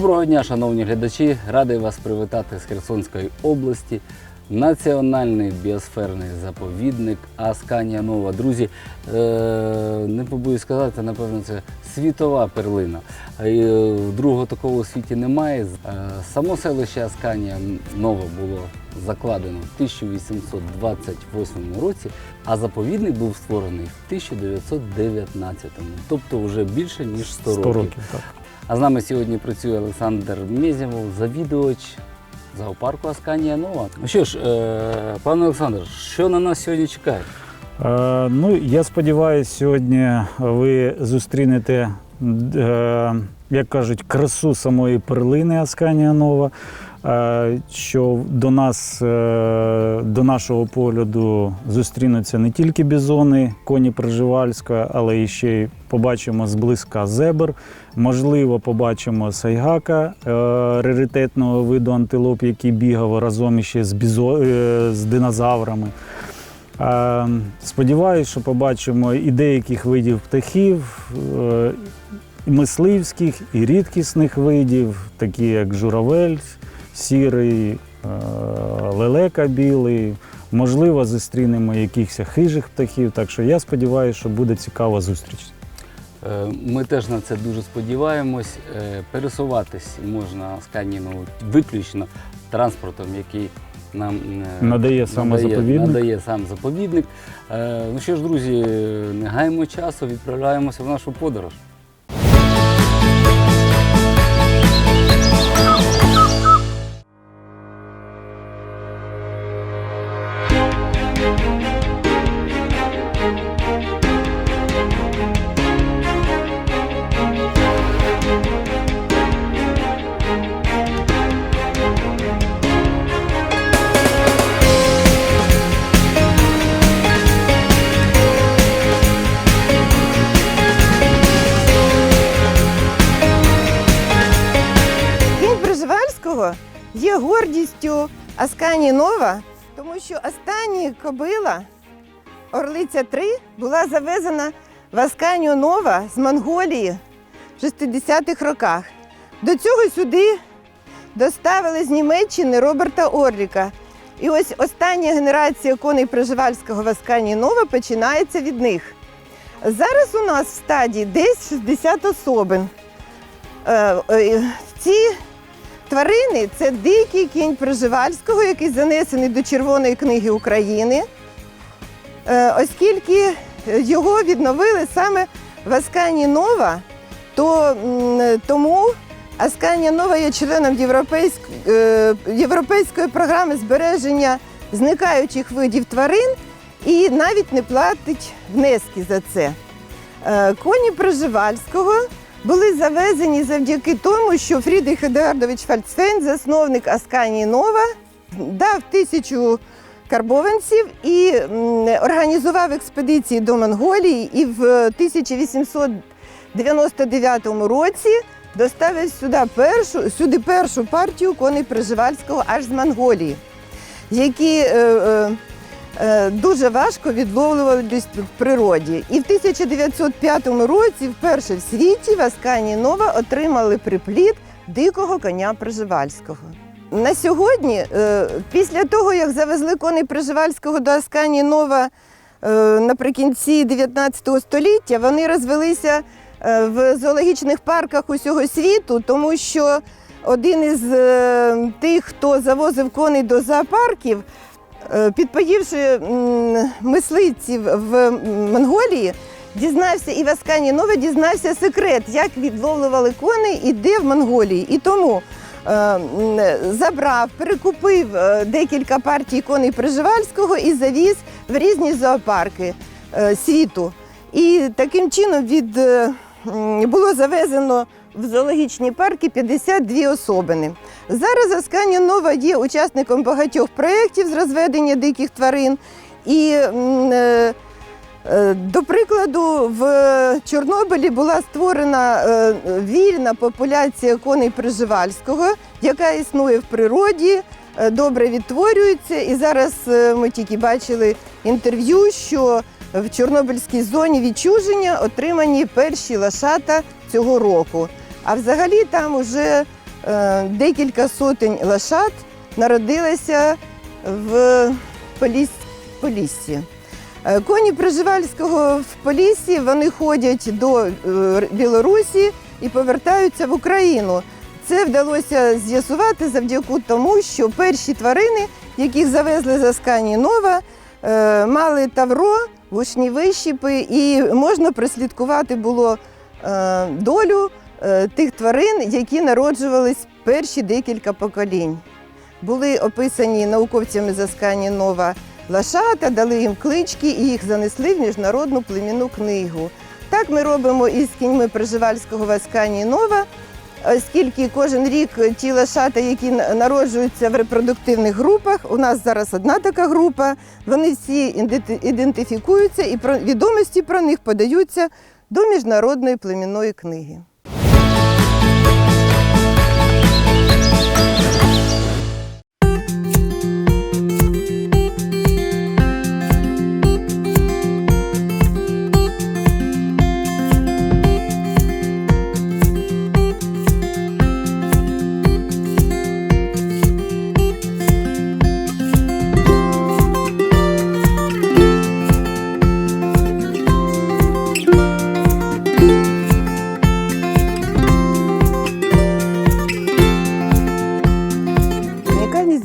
Доброго дня, шановні глядачі! Радий вас привітати з Херсонської області. Національний біосферний заповідник Асканія Нова. Друзі, е, не побоюсь сказати, напевно, це світова перлина. Е, Другого такого у світі немає. Е, Само селище Асканія Нова було закладено в 1828 році, а заповідник був створений в 1919, тобто вже більше ніж 100 100 років. років, так. А з нами сьогодні працює Олександр Мєзєвов, завідувач зоопарку Асканія Нова. Ну що ж, е, пане Олександр, що на нас сьогодні чекає? Е, ну, я сподіваюся, сьогодні ви зустрінете, е, як кажуть, красу самої перлини Асканія Нова, що до нас, е, до нашого погляду зустрінуться не тільки бізони, коні Пржевальська, але і ще й побачимо зблизька зебр. Можливо, побачимо сайгака, е, раритетного виду антилоп, який бігав разом іще з, бізо, е, з динозаврами. Е, Сподіваюсь, що побачимо і деяких видів птахів, е, і мисливських, і рідкісних видів, такі як журавель, сірий, е, лелека білий. Можливо, зустрінемо якихось хижих птахів. Так що я сподіваюся, що буде цікава зустріч. Е, Ми теж на це дуже сподіваємось. Е, Пересуватись можна Асканію Нову виключно транспортом, який нам Надає саме заповідник. Надає сам заповідник. Ну що ж, друзі, не гаємо часу, відправляємося в нашу подорож. Тому що остання кобила Орлиця 3 була завезена в Асканію Нова з Монголії в 60-х роках. До цього сюди доставили з Німеччини Роберта Орліка. І ось остання генерація коней Пржевальського в Асканії Нова починається від них. Зараз у нас в стадії десь 60 особин. Е, е, Ці тварини це дикий кінь Пржевальського, який занесений до Червоної книги України, Е, оскільки його відновили саме в Аскані Нова, то тому Асканія Нова є членом е, європейської програми збереження зникаючих видів тварин і навіть не платить внески за це. Е, Коні Пржевальського були завезені завдяки тому, що Фрідріх Едуардович Фальцфейн, засновник Асканії Нова, дав тисячу карбованців і організував експедиції до Монголії і в 1899 році доставив сюди першу, сюди першу партію коней Пржевальського аж з Монголії, які е, е, дуже важко відловлювались в природі. І в 1905 році, вперше в світі, в Аскані Нова отримали приплід дикого коня Пржевальського. На сьогодні, е, після того, як завезли коней Пржевальського до Аскані Нова е, наприкінці 19 століття, вони розвелися е, в зоологічних парках усього світу, тому що один із е, тих, хто завозив коней до зоопарків, Е, Підпоївши м, мисливців в Монголії, дізнався і в Аскані Нове дізнався секрет, як відловлювали коней і де в Монголії. І тому е, забрав, перекупив е, декілька партій коней Приживальського і завіз в різні зоопарки е, світу. І таким чином від, е, було завезено в зоологічні парки 52 особини. Зараз Асканія Нова є учасником багатьох проєктів з розведення диких тварин. І, е, е, до прикладу, в Чорнобилі була створена е, вільна популяція коней Приживальського, яка існує в природі, добре відтворюється. І зараз ми тільки бачили інтерв'ю, що в Чорнобильській зоні відчуження отримані перші лошата цього року. А взагалі там уже е, декілька сотень лошад народилося в Поліс... Поліссі. Е, Коні Приживальського в Поліссі вони ходять до е, Білорусі і повертаються в Україну. Це вдалося з'ясувати завдяки тому, що перші тварини, яких завезли з Аскані Нова, мали тавро, вушні вищіпи, і можна прослідкувати було долю тих тварин, які народжувались перші декілька поколінь. Були описані науковцями з Аскані Нова лошата, дали їм клички і їх занесли в міжнародну племінну книгу. Так ми робимо із кіньми Приживальського в Нова, оскільки кожен рік ті лошата, які народжуються в репродуктивних групах, у нас зараз одна така група, вони всі ідентифікуються і про відомості про них подаються до міжнародної племінної книги. Música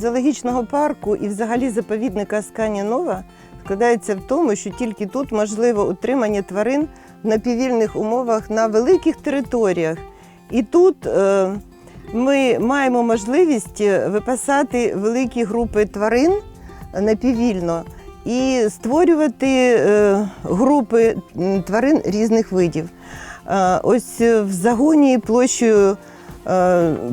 зоологічного парку і взагалі заповідника Асканія Нова складається в тому, що тільки тут можливо утримання тварин в напіввільних умовах на великих територіях. І тут е, ми маємо можливість е, випасати великі групи тварин напіввільно і створювати е, групи тварин різних видів. Ось в загоні площею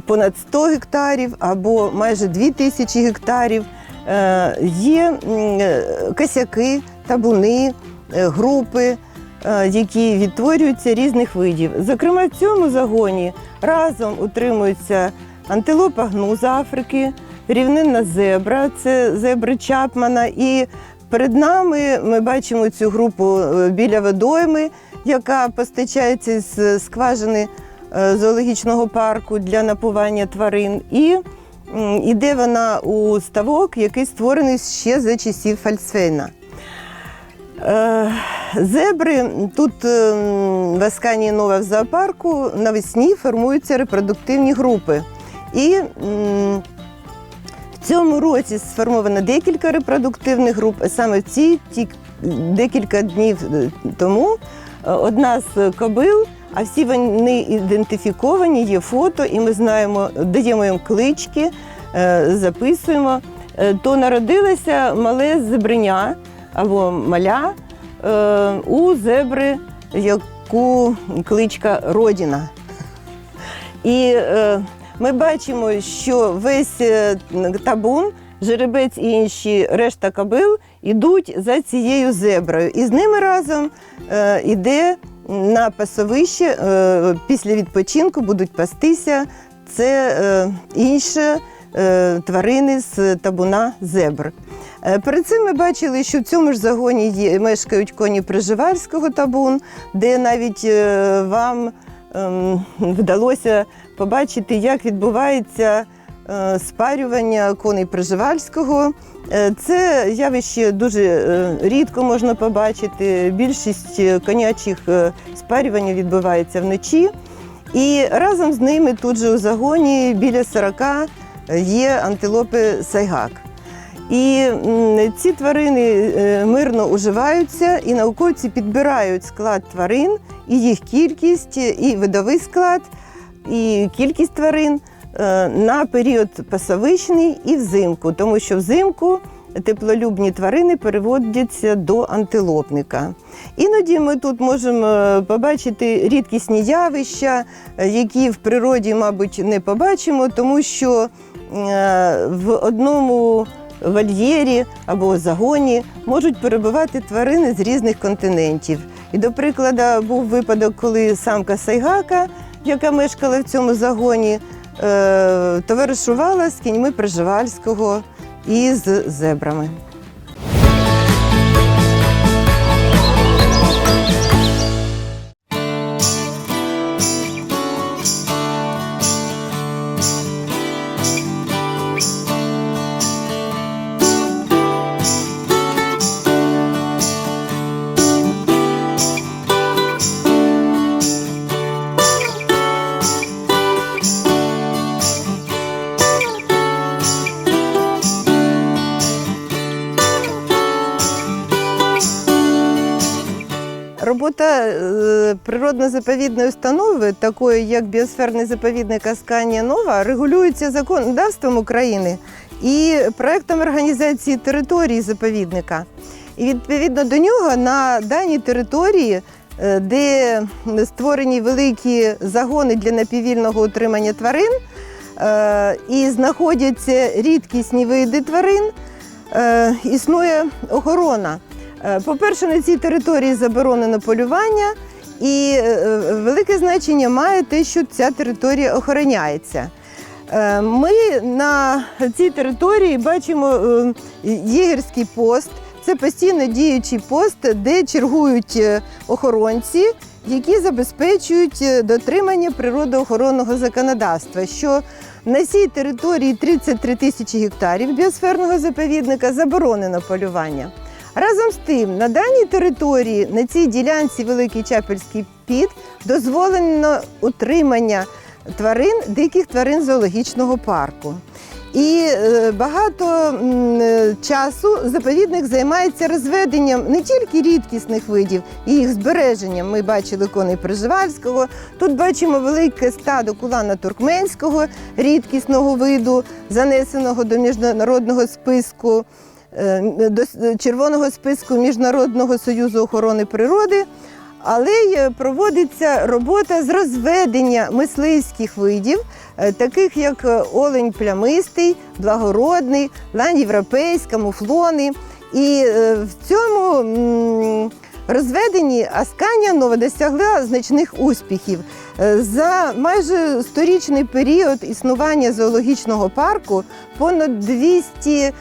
понад 100 гектарів або майже 2 тисячі гектарів. Е, Є е, косяки, табуни, е, групи, е, які відтворюються різних видів. Зокрема, в цьому загоні разом утримуються антилопа гну з Африки, рівнинна зебра, це зебри Чапмана. І перед нами ми бачимо цю групу е, біля водойми, яка постачається з скважини е, зоологічного парку для напування тварин. І м, іде вона у ставок, який створений ще за часів Фальцфейна. Е, Зебри тут е, в Асканії Нова в зоопарку навесні формуються репродуктивні групи. І в цьому році сформовано декілька репродуктивних груп. Саме в ті декілька днів е, тому е, одна з кобил, а всі вони ідентифіковані, є фото, і ми знаємо, даємо їм клички, е, записуємо. Е, То народилося мале зебреня або маля е, у зебри, яку кличка Родіна. І ми бачимо, що весь табун, жеребець і інші решта кобил йдуть за цією зеброю. І з ними разом е, іде на пасовище е, після відпочинку будуть пастися. Це е, інші е, тварини з табуна зебр. Перед цим ми бачили, що в цьому ж загоні мешкають коні Приживальського табун, де навіть вам ем, вдалося побачити, як відбувається спарювання коней Приживальського. Е, Це явище дуже е, рідко можна побачити. Більшість е, конячих е, спарювань відбувається вночі. І разом з ними тут же у загоні біля 40 є антилопи сайгак. І ці тварини е, мирно уживаються, і науковці підбирають склад тварин, і їх кількість, і видовий склад, і кількість тварин е, на період пасовичний і взимку, тому що взимку теплолюбні тварини переводяться до антилопника. Іноді ми тут можемо е, побачити рідкісні явища, е, які в природі, мабуть, не побачимо, тому що е, в одному вольєрі або загоні можуть перебувати тварини з різних континентів. І, до прикладу, був випадок, коли самка Сайгака, яка мешкала в цьому загоні, е, товаришувала з кіньми Приживальського і з зебрами. Природно-заповідної установи, такої як біосферний заповідник Асканія Нова, регулюється законодавством України і проектом організації території заповідника. І відповідно до нього на даній території, е, де створені великі загони для напіввільного утримання тварин, е, і знаходяться рідкісні види тварин, е, існує охорона. По-перше, на цій території заборонено полювання, і е, велике значення має те, що ця територія охороняється. Е, Ми на цій території бачимо е, єгерський пост. Це постійно діючий пост, де чергують е, охоронці, які забезпечують е, дотримання природоохоронного законодавства. Що на цій території 33 тисячі гектарів біосферного заповідника заборонено полювання. Разом з тим, на даній території, на цій ділянці Великий Чапельський під, дозволено утримання тварин, диких тварин зоологічного парку. І е, багато е, часу заповідник займається розведенням не тільки рідкісних видів і їх збереженням. Ми бачили коней Приживальського. Тут бачимо велике стадо кулана туркменського, рідкісного виду, занесеного до міжнародного списку до червоного списку Міжнародного союзу охорони природи. Але е, проводиться робота з розведення мисливських видів, е, таких як е, олень плямистий, благородний, лань європейська, муфлони. І е, в цьому розведенні Асканія Нова досягла значних успіхів. Е, За майже сторічний період існування зоологічного парку понад 200 ем,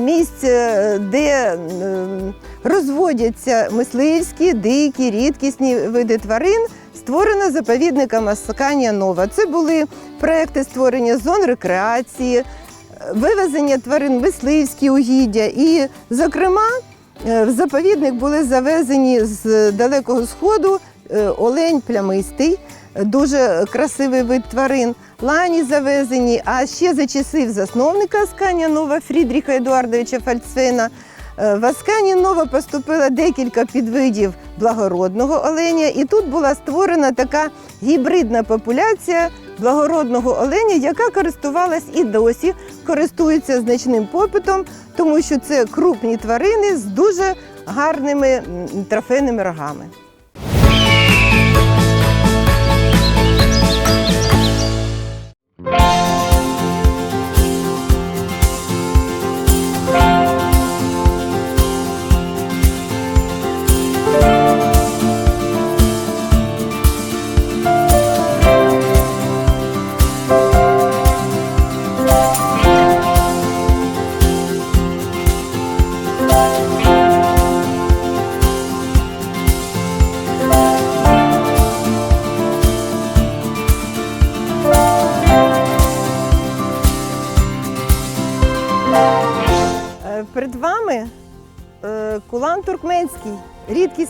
місць, е, де ем, розводяться мисливські, дикі, рідкісні види тварин, створено заповідником Асканія Нова. Це були проекти створення зон рекреації, вивезення тварин мисливські угіддя. І, зокрема, е, в заповідник були завезені з далекого сходу е, олень плямистий, дуже красивий вид тварин. Лані завезені, а ще за часів засновника Асканія Нова Фрідріха Едуардовича Фальцвейна Е, В Аскані Нова поступило декілька підвидів благородного оленя, і тут була створена така гібридна популяція благородного оленя, яка користувалась і досі користується значним попитом, тому що це крупні тварини з дуже гарними трофейними рогами.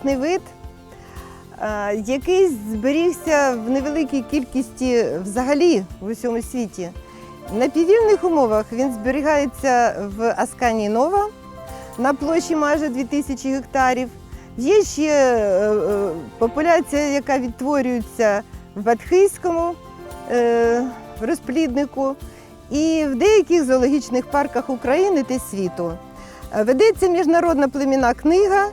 Рідкісний вид, е, який зберігся в невеликій кількості взагалі в усьому світі. На піввільних умовах він зберігається в Аскані Нова на площі майже 2000 гектарів. Є ще е, е, популяція, яка відтворюється в Батхийському розпліднику і в деяких зоологічних парках України та світу. Ведеться міжнародна племінна книга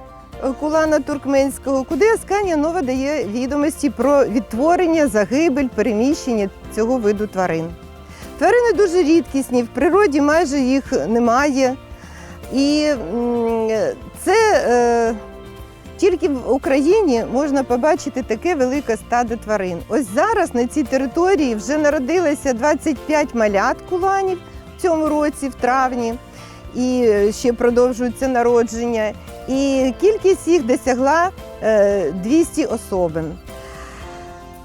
Кулана Туркменського, куди Асканія Нова дає відомості про відтворення, загибель, переміщення цього виду тварин. Тварини дуже рідкісні, в природі майже їх немає. І це е, тільки в Україні можна побачити таке велике стадо тварин. Ось зараз на цій території вже народилося 25 малят куланів в цьому році, в травні, і ще продовжується народження. І кількість їх досягла е, 200 особин.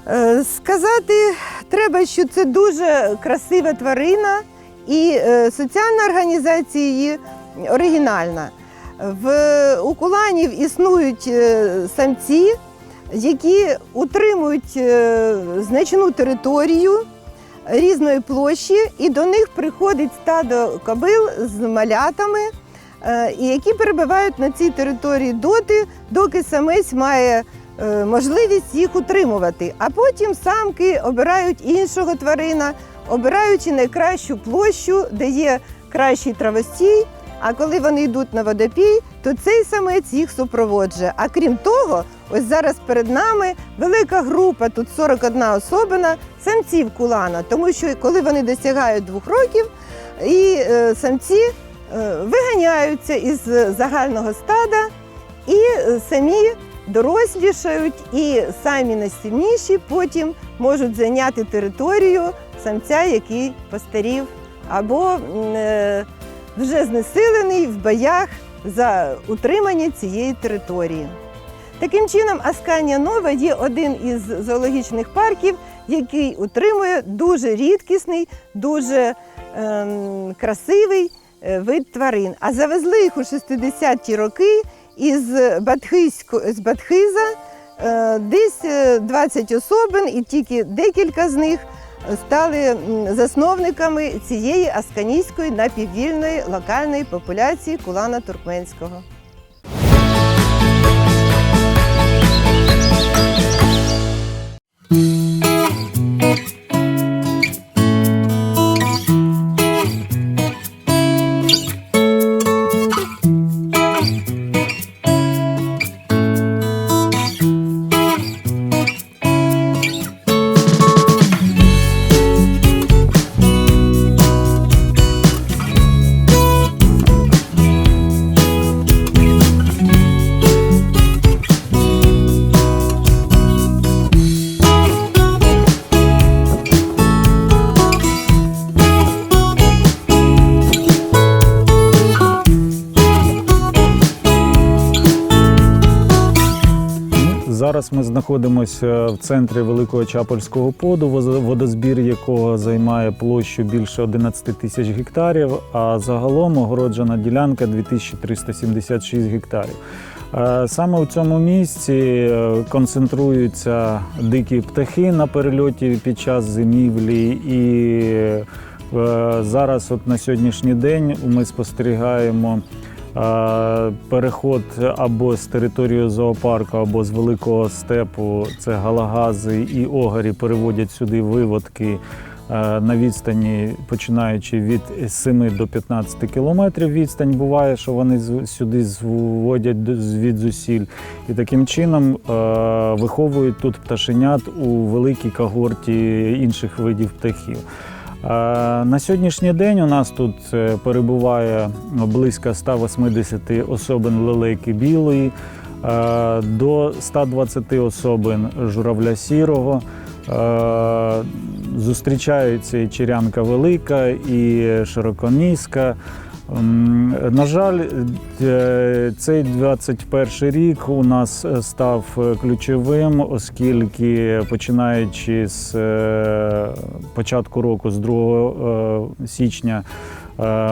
Е, Сказати треба, що це дуже красива тварина, і е, соціальна організація її оригінальна. В у куланів існують е, самці, які утримують е, значну територію різної площі, і до них приходить стадо кобил з малятами. Е, і які перебувають на цій території доти, доки самець має е, можливість їх утримувати. А потім самки обирають іншого тварина, обираючи найкращу площу, де є кращий травостій. А коли вони йдуть на водопій, то цей самець їх супроводжує. А крім того, ось зараз перед нами велика група, тут 41 особина самців кулана, тому що коли вони досягають двох років, і е, самці виганяються із загального стада і е, самі дорослішають, і самі найсильніші потім можуть зайняти територію самця, який постарів, або е, вже знесилений в боях за утримання цієї території. Таким чином, Асканія Нова є один із зоологічних парків, який утримує дуже рідкісний, дуже ем, красивий е, вид тварин. А завезли їх у 60-ті роки із з Батхиза е, десь е, 20 особин, і тільки декілька з них стали засновниками цієї асканійської напіввільної локальної популяції кулана туркменського. Знаходимося в центрі Великого Чапольського поду, водозбір якого займає площу більше 11 тисяч гектарів, а загалом огороджена ділянка 2376 гектарів. Е, Саме у цьому місці е, концентруються дикі птахи на перельоті під час зимівлі і е, зараз, от на сьогоднішній день, ми спостерігаємо переход або з території зоопарку, або з великого степу. Це галагази і огарі переводять сюди виводки. е, На відстані починаючи від 7 до 15 кілометрів відстань буває, що вони сюди зводять від зусіль. І таким чином е, виховують тут пташенят у великій когорті інших видів птахів. Е, На сьогоднішній день у нас тут е, перебуває близько 180 особин лелейки білої, е, до 120 особин журавля сірого. Зустрічаються і черянка велика, і широконіська. М, На жаль, е, цей 21 рік у нас е, став е, ключовим, оскільки починаючи з початку року, з 2 е, січня,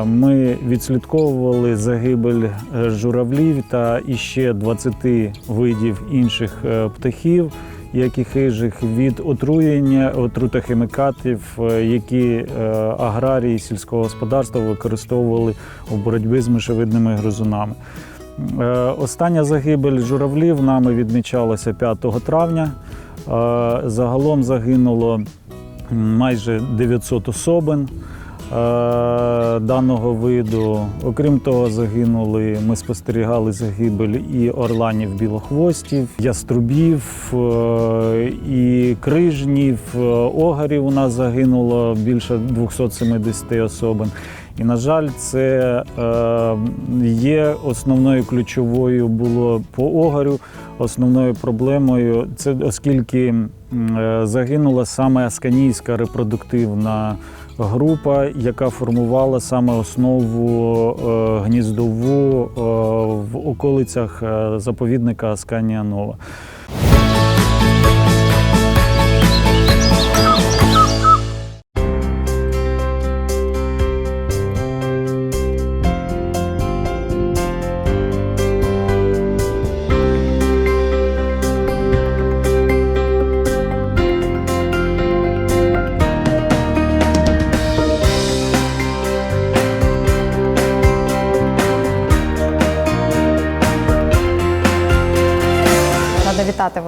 ми відслідковували загибель журавлів та іще 20 видів інших птахів як і хижих від отруєння отрутохімікатів, е, які е, аграрії сільського господарства використовували у боротьбі з мишевидними гризунами. Е, Остання загибель журавлів нами відмічалася 5 травня. Загалом загинуло майже 900 особин даного виду. Окрім того, загинули. Ми спостерігали загибель і орланів білохвостів, яструбів, е, і крижнів, е, огарів. У нас загинуло більше 270 особин. І, на жаль, це е, є основною ключовою було по огарю. Основною проблемою це оскільки е, загинула саме асканійська репродуктивна група, яка формувала саме основу е, гніздову е, в околицях е, заповідника Асканія Нова.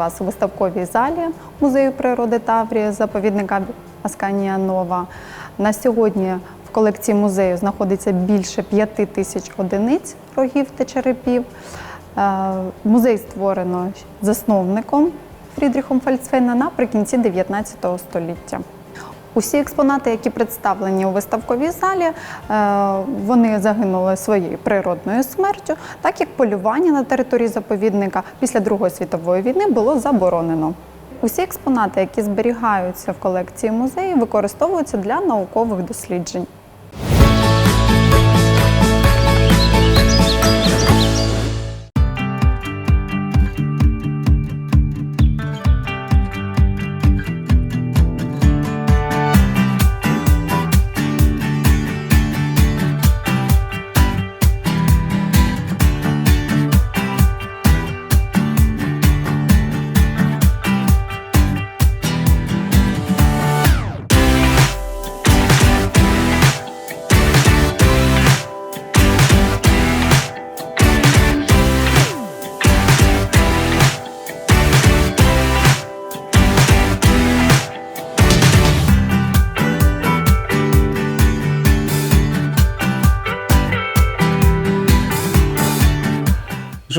Вас у виставковій залі Музею природи Таврії, заповідника Асканія Нова. На сьогодні в колекції музею знаходиться більше п'яти тисяч одиниць рогів та черепів. Е, Музей створено засновником Фрідріхом Фальцфейна наприкінці 19 століття. Усі експонати, які представлені у виставковій залі, е, вони загинули своєю природною смертю, так як полювання на території заповідника після Другої світової війни було заборонено. Усі експонати, які зберігаються в колекції музею, використовуються для наукових досліджень.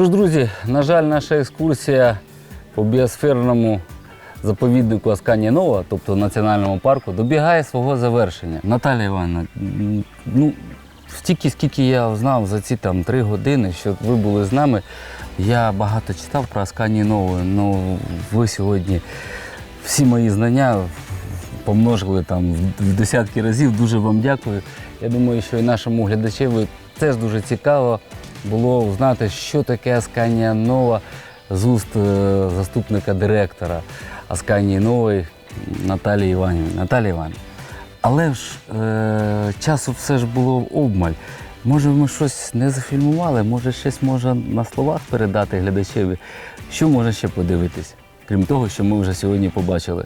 Що ж, друзі, на жаль, наша екскурсія по біосферному заповіднику Асканія Нова, тобто національному парку, добігає свого завершення. Наталія Івановна, ну, стільки, скільки я знав за ці там три години, що ви були з нами, я багато читав про Асканію Нову. Ну, ви сьогодні всі мої знання помножили там в- десятки разів. Дуже вам дякую. Я думаю, що і нашому глядачеві теж дуже цікаво було узнати, що таке Асканія Нова з уст е, заступника директора Асканії Нової Наталії Іванівни. Наталія Іванівна, але ж е, часу все ж було обмаль. Може, ми щось не зафільмували, може, щось можна на словах передати глядачеві. Що може ще подивитись, крім того, що ми вже сьогодні побачили.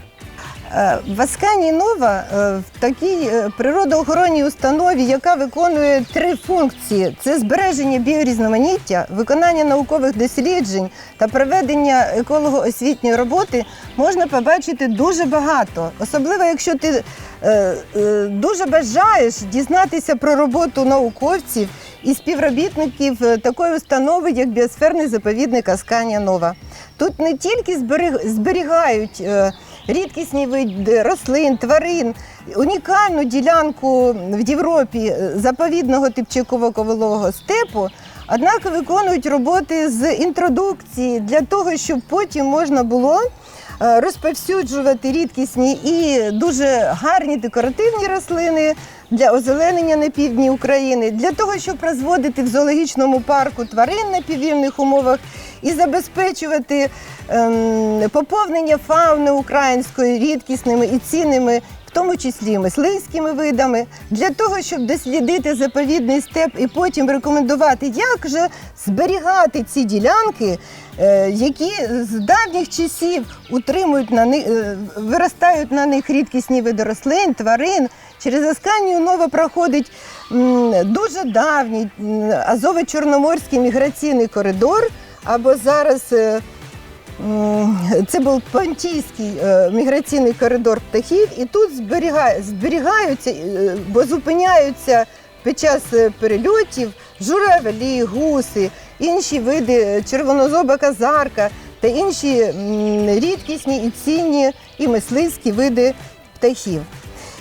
Е, В Асканії Нова е, в такій е, природоохоронній установі, яка виконує три функції: це збереження біорізноманіття, виконання наукових досліджень та проведення еколого-освітньої роботи, можна побачити дуже багато. Особливо, якщо ти дуже бажаєш дізнатися про роботу науковців і співробітників такої установи, як біосферний заповідник Асканія Нова. Тут не тільки зберіг- зберігають рідкісні види рослин, тварин, унікальну ділянку в Європі е, заповідного типчиково-ковилового степу, однак виконують роботи з інтродукції для того, щоб потім можна було розповсюджувати рідкісні і дуже гарні декоративні рослини для озеленення на півдні України, для того, щоб розводити в зоологічному парку тварин на південних умовах і забезпечувати ем, поповнення фауни української рідкісними і цінними, в тому числі мисливськими видами, для того, щоб дослідити заповідний степ і потім рекомендувати, як же зберігати ці ділянки, е, які з давніх часів утримують на них, е, виростають на них рідкісні види рослин, тварин. Через Асканію Нова проходить дуже давній Азово-Чорноморський міграційний коридор, або зараз е, це був Понтійський е, міграційний коридор птахів, і тут зберіга- зберігаються, е, бо зупиняються під час е, перельотів журавлі, гуси, інші види червонозоба казарка та інші рідкісні і цінні і мисливські види птахів.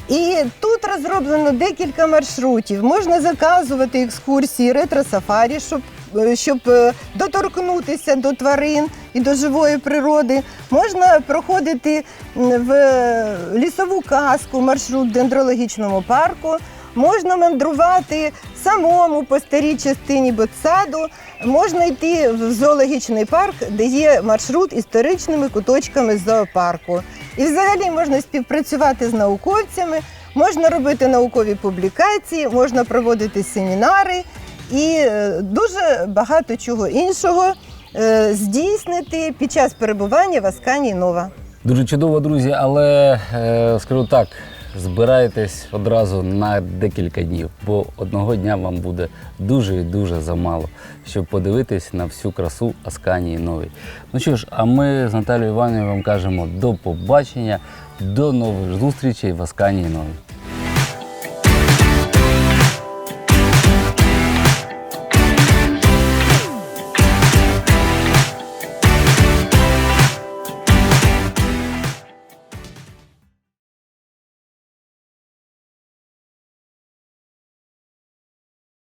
І тут розроблено декілька маршрутів. Можна заказувати екскурсії ретро-сафарі, щоб, е, щоб е, доторкнутися до тварин і до живої природи. Можна проходити в е, лісову казку, маршрут в дендрологічному парку. Можна мандрувати самому по старій частині Ботсаду, можна йти в зоологічний парк, де є маршрут історичними куточками зоопарку. І взагалі можна співпрацювати з науковцями, можна робити наукові публікації, можна проводити семінари і е, дуже багато чого іншого е, здійснити під час перебування в Асканії Нова. Дуже чудово, друзі, але е, скажу так, збирайтесь одразу на декілька днів, бо одного дня вам буде дуже і дуже замало, щоб подивитись на всю красу Асканії Новій. Ну що ж, а ми з Наталією Івановною вам кажемо до побачення, до нових зустрічей в Асканії Новій.